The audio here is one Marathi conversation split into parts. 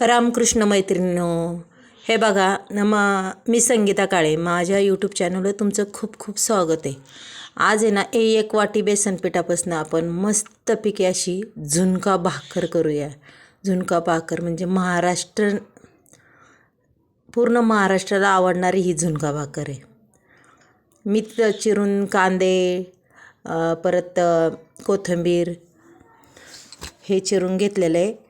रामकृष्ण मैत्रिणीनो हे बघा मा मी संगीता काळे माझ्या यूट्यूब चॅनलवर तुमचं खूप खूप स्वागत आहे. आज आहे ना ए एक वाटी बेसन पिठापासून आपण मस्तपैकी अशी झुणका भाकर करूया. झुणका भाकर म्हणजे महाराष्ट्र पूर्ण महाराष्ट्राला आवडणारी ही झुणका भाकर आहे. मी चिरून कांदे परत कोथिंबीर हे चिरून घेतलेलं आहे.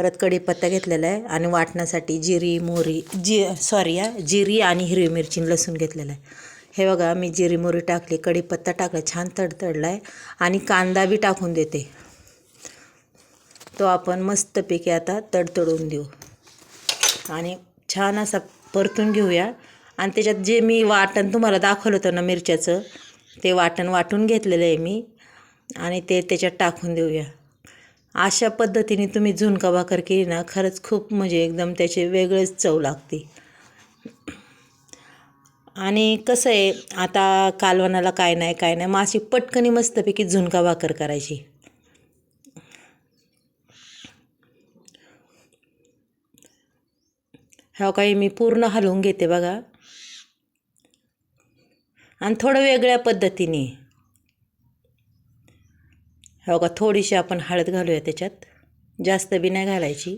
परत कढीपत्ता घेतलेला आहे आणि वाटण्यासाठी जिरी मोहरी जी सॉरी या जिरी आणि हिरवी मिरची लसूण घेतलेलं आहे. हे बघा मी जिरी मोहरी टाकली कढीपत्ता टाकला छान तडतडला आहे आणि कांदा बी टाकून देते. तो आपण मस्तपैकी आता तडतडून देऊ. आणि छान असा परतून घेऊया. आणि त्याच्यात जे मी वाटण तुम्हाला दाखवलं होतं ना मिरच्याचं ते वाटण वाटून घेतलेलं आहे मी. आणि ते त्याच्यात टाकून देऊया. अशा पद्धतीने तुम्ही झुणका भाकर केली ना खरंच खूप म्हणजे एकदम त्याचे वेगळेच चव लागते. आणि कसं आहे आता कालवणाला काय नाही काय नाही माशी पटकनी मस्तपैकी झुणका भाकर करायची. हो ह्या काही मी पूर्ण हलवून घेते बघा. आणि थोडं वेगळ्या पद्धतीने. हो का थोडीशी आपण हळद घालूया त्याच्यात. जास्त बी नाही घालायची.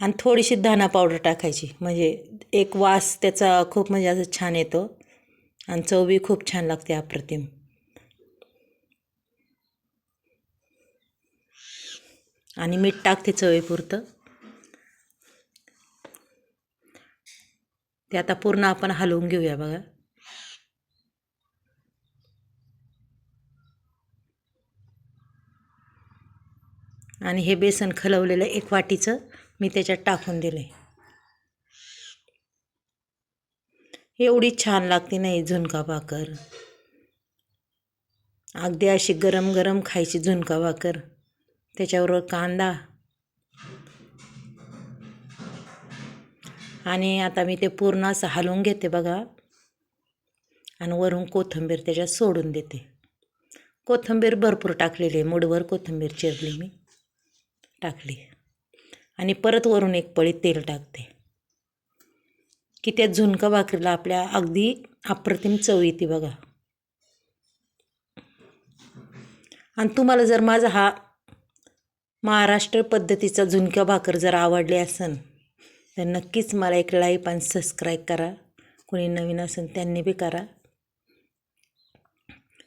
आणि थोडीशी धना पावडर टाकायची. म्हणजे एक वास त्याचा खूप म्हणजे असं छान येतो. आणि चवबी खूप छान लागते अप्रतिम. आणि मीठ टाकते चवीपुरतं. ते आता पूर्ण आपण हलवून घेऊया बघा. आणि हे बेसन खलवलेलं एक वाटीचं मी त्याच्यात टाकून दिलं आहे एवढी छान लागते नाही झुणका भाकर. अगदी अशी गरम गरम खायची झुणका भाकर. त्याच्याबरोबर कांदा. आणि आता मी ते पूर्ण असं हलवून घेते बघा. आणि वरून कोथिंबीर त्याच्यात सोडून देते. कोथिंबीर भरपूर टाकलेली आहे. मुडवर कोथिंबीर चिरली मी. टाकली. आणि परत वरून एक पळी तेल टाकते. की त्या झुणका भाकरीला आपल्या अगदी अप्रतिम चव येते बघा. आणि तुम्हाला जर माझा हा महाराष्ट्र पद्धतीचा झुणका भाकर जर आवडली असेल तर नक्कीच मला एक लाईक आणि सबस्क्राईब करा. कोणी नवीन असेल त्यांनी बी करा.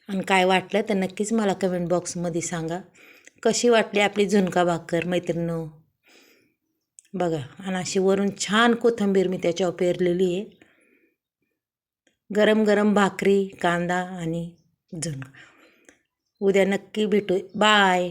आणि काय वाटलं तर नक्कीच मला कमेंट बॉक्समध्ये सांगा. कशी वाटली आपली झुणका भाकर मैत्रिणीनो? बघा आणि अशी वरून छान कोथिंबीर मी त्याच्यावर पेरलेली आहे. गरम गरम भाकरी कांदा आणि झुणका. उद्या नक्की भेटू. बाय!